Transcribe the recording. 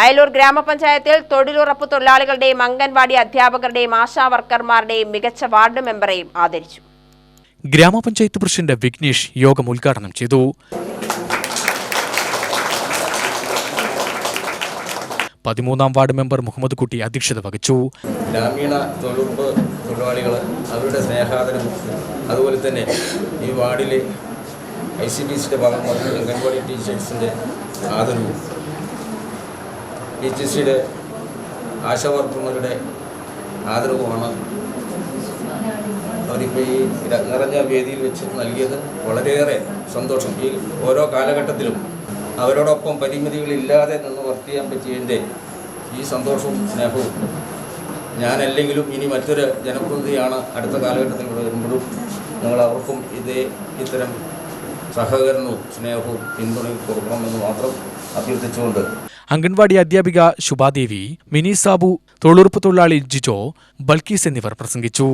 അയലൂർ ഗ്രാമപഞ്ചായത്തിൽ തൊഴിലുറപ്പ് തൊഴിലാളികളുടെയും അംഗൻവാടി അധ്യാപകരുടെയും ആശാ വർക്കർമാരുടെയും മികച്ച വാർഡ് മെമ്പറെയും ആദരിച്ചു. ഗ്രാമപഞ്ചായത്ത് പ്രസിഡന്റ് വിഘ്നേഷ് യോഗം ഉദ്ഘാടനം ചെയ്തു. പതിമൂന്നാം വാർഡ് മെമ്പർ മുഹമ്മദ് കുട്ടി അധ്യക്ഷത വഹിച്ചു. ഗ്രാമീണ തൊഴിലുറപ്പ് തൊഴിലാളികൾ അവരുടെ സ്നേഹാദരം അതുപോലെ തന്നെ ഈ വാർഡിലെ ഐ സി ഡി സിയുടെ ഭാഗമായി അംഗൻവാടി ടീച്ചേഴ്സിന്റെ ആദരവും പി ടി സിയുടെ ആശാവർക്കർമാരുടെ ആദരവുമാണ് അവരിപ്പോൾ ഈ നിറഞ്ഞ വേദിയിൽ വെച്ച് നൽകിയത് വളരെയേറെ സന്തോഷം. ഈ ഓരോ കാലഘട്ടത്തിലും അവരോടൊപ്പം പരിമിതികളില്ലാതെ നിന്ന് വർക്ക് ചെയ്യാൻ പറ്റിയതിന്റെ ഈ സന്തോഷവും സ്നേഹവും ഞാനല്ലെങ്കിലും ഇനി മറ്റൊരു ജനപ്രതിനിധിയാണ് അടുത്ത കാലഘട്ടത്തിൽ ഇവിടെ വരുമ്പോഴും നിങ്ങൾ അവർക്കും ഇതേ ഇത്തരം സഹകരണവും സ്നേഹവും പിന്തുണയും കൊടുക്കണമെന്ന് മാത്രം അഭ്യർത്ഥിച്ചുകൊണ്ട് അംഗൻവാടി അധ്യാപിക ശുഭാദേവി മിനി സാബു തൊഴിലുറപ്പ് തൊഴിലാളി ജിജോ ബൽക്കീസ് എന്നിവർ പ്രസംഗിച്ചു.